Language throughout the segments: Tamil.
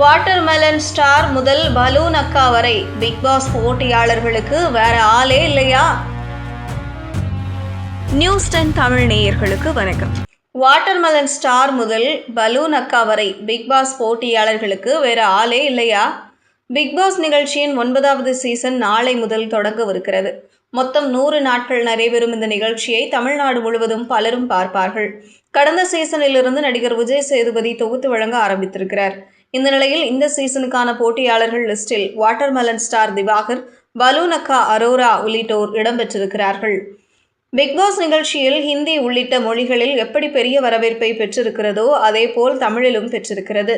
வாட்டர்மெலன் ஸ்டார் முதல் பலூன் அக்கா வரை பிக் பாஸ் போட்டியாளர்களுக்கு வேற ஆளே இல்லையா? நியூஸ் டென் தமிழ் நேயர்களுக்கு வணக்கம். வாட்டர்மெலன் ஸ்டார் முதல் பலூன் அக்கா வரை பிக் பாஸ் போட்டியாளர்களுக்கு வேற ஆளே இல்லையா? பிக் பாஸ் நிகழ்ச்சியின் ஒன்பதாவது சீசன் நாளை முதல் தொடங்கவிருக்கிறது. மொத்தம் நூறு நாட்கள் நடைபெறும் இந்த நிகழ்ச்சியை தமிழ்நாடு முழுவதும் பலரும் பார்ப்பார்கள். கடந்த சீசனிலிருந்து நடிகர் விஜய் சேதுபதி தொகுத்து வழங்க ஆரம்பித்திருக்கிறார். இந்த நிலையில் இந்த சீசனுக்கான போட்டியாளர்கள் லிஸ்டில் வாட்டர்மெலன் ஸ்டார் திவாகர் பலூனக்கா அரோரா உள்ளிட்டோர் இடம்பெற்றிருக்கிறார்கள். பிக் பாஸ் நிகழ்ச்சியில் ஹிந்தி உள்ளிட்ட மொழிகளில் எப்படி பெரிய வரவேற்பை பெற்றிருக்கிறதோ அதேபோல் தமிழிலும் பெற்றிருக்கிறது.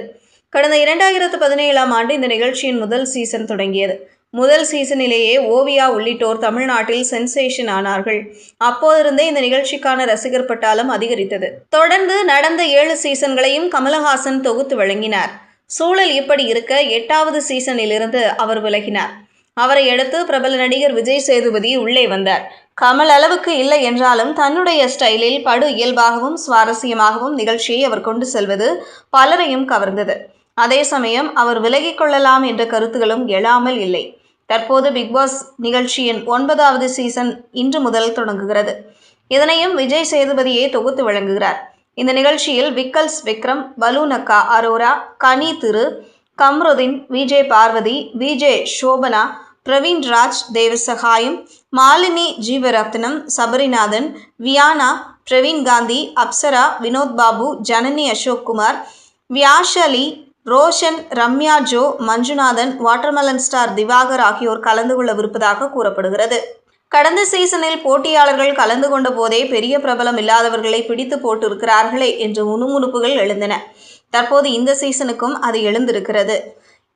கடந்த இரண்டாயிரத்து பதினேழாம் ஆண்டு இந்த நிகழ்ச்சியின் முதல் சீசன் தொடங்கியது. முதல் சீசனிலேயே ஓவியா உள்ளிட்டோர் தமிழ்நாட்டில் சென்சேஷன் ஆனார்கள். அப்போதிருந்தே இந்த நிகழ்ச்சிக்கான ரசிகர் பட்டாளம் அதிகரித்தது. தொடர்ந்து நடந்த ஏழு சீசன்களையும் கமலஹாசன் தொகுத்து வழங்கினார். சூழல் இப்படி இருக்க எட்டாவது சீசனிலிருந்து அவர் விலகினார். அவரை அடுத்து பிரபல நடிகர் விஜய் சேதுபதி உள்ளே வந்தார். கமல் அளவுக்கு இல்லை என்றாலும் தன்னுடைய ஸ்டைலில் படு இயல்பாகவும் சுவாரஸ்யமாகவும் நிகழ்ச்சியை அவர் கொண்டு செல்வது பலரையும் கவர்ந்தது. அதே சமயம் அவர் விலகிக் கொள்ளலாம் என்ற கருத்துகளும் எழாமல் இல்லை. தற்போது பிக்பாஸ் நிகழ்ச்சியின் ஒன்பதாவது சீசன் இன்று முதல் தொடங்குகிறது. இதனையும் விஜய் சேதுபதியே தொகுத்து வழங்குகிறார். இந்த நிகழ்ச்சியில் Vikkals Vikram பலூனக்கா Aurora Kani Thiru Kamrudin VJ Parvathi VJ Shobana Praveen Raj Devasagayam Malini Jeevarathnam Sabarinathan Viyana Praveen Gandhi Apsara Vinoth Babu Janani Ashok Kumar Vyshali Roshan Ramya Jo Manjunathan watermelon star Divakar ஆகியோர் கலந்து கொள்ளவிருப்பதாக கூறப்படுகிறது. கடந்த சீசனில் போட்டியாளர்கள் கலந்து கொண்ட போதே பெரிய பிரபலம் இல்லாதவர்களை பிடித்து போட்டிருக்கிறார்களே என்ற முணுமுணுப்புகள் எழுந்தன. தற்போது இந்த சீசனுக்கும் அது எழுந்திருக்கிறது.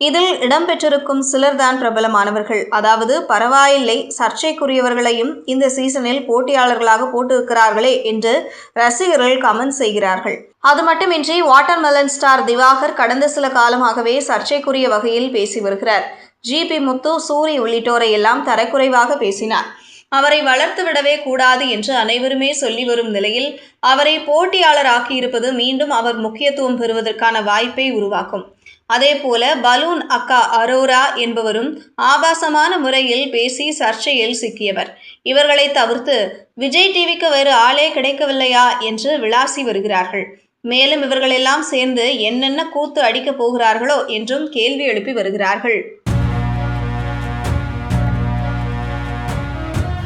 இதில் இடம்பெற்றிருக்கும் சிலர்தான் பிரபலமானவர்கள். அதாவது பரவாயில்லை சர்ச்சைக்குரியவர்களையும் இந்த சீசனில் போட்டியாளர்களாக போட்டிருக்கிறார்களே என்று ரசிகர்கள் கமெண்ட் செய்கிறார்கள். அது மட்டுமின்றி வாட்டர் மெலன் ஸ்டார் திவாகர் கடந்த சில காலமாகவே சர்ச்சைக்குரிய வகையில் பேசி வருகிறார். ஜிபி முத்து சூரி உள்ளிட்டோரை எல்லாம் தரக்குறைவாக பேசினார். அவரை வளர்த்து விடவே கூடாது என்று அனைவருமே சொல்லி வரும் நிலையில் அவரை போட்டியாளராக்கியிருப்பது மீண்டும் அவர் முக்கியத்துவம் பெறுவதற்கான வாய்ப்பை உருவாக்கும். அதேபோல பலூன் அக்கா அரோரா என்பவரும் ஆபாசமான முறையில் பேசி சர்ச்சையில் சிக்கியவர். இவர்களை தவிர்த்து விஜய் டிவிக்கு வேறு ஆளே கிடைக்கவில்லையா என்று விளாசி வருகிறார்கள். மேலும் இவர்களெல்லாம் சேர்ந்து என்னென்ன கூத்து அடிக்கப் போகிறார்களோ என்றும் கேள்வி எழுப்பி வருகிறார்கள்.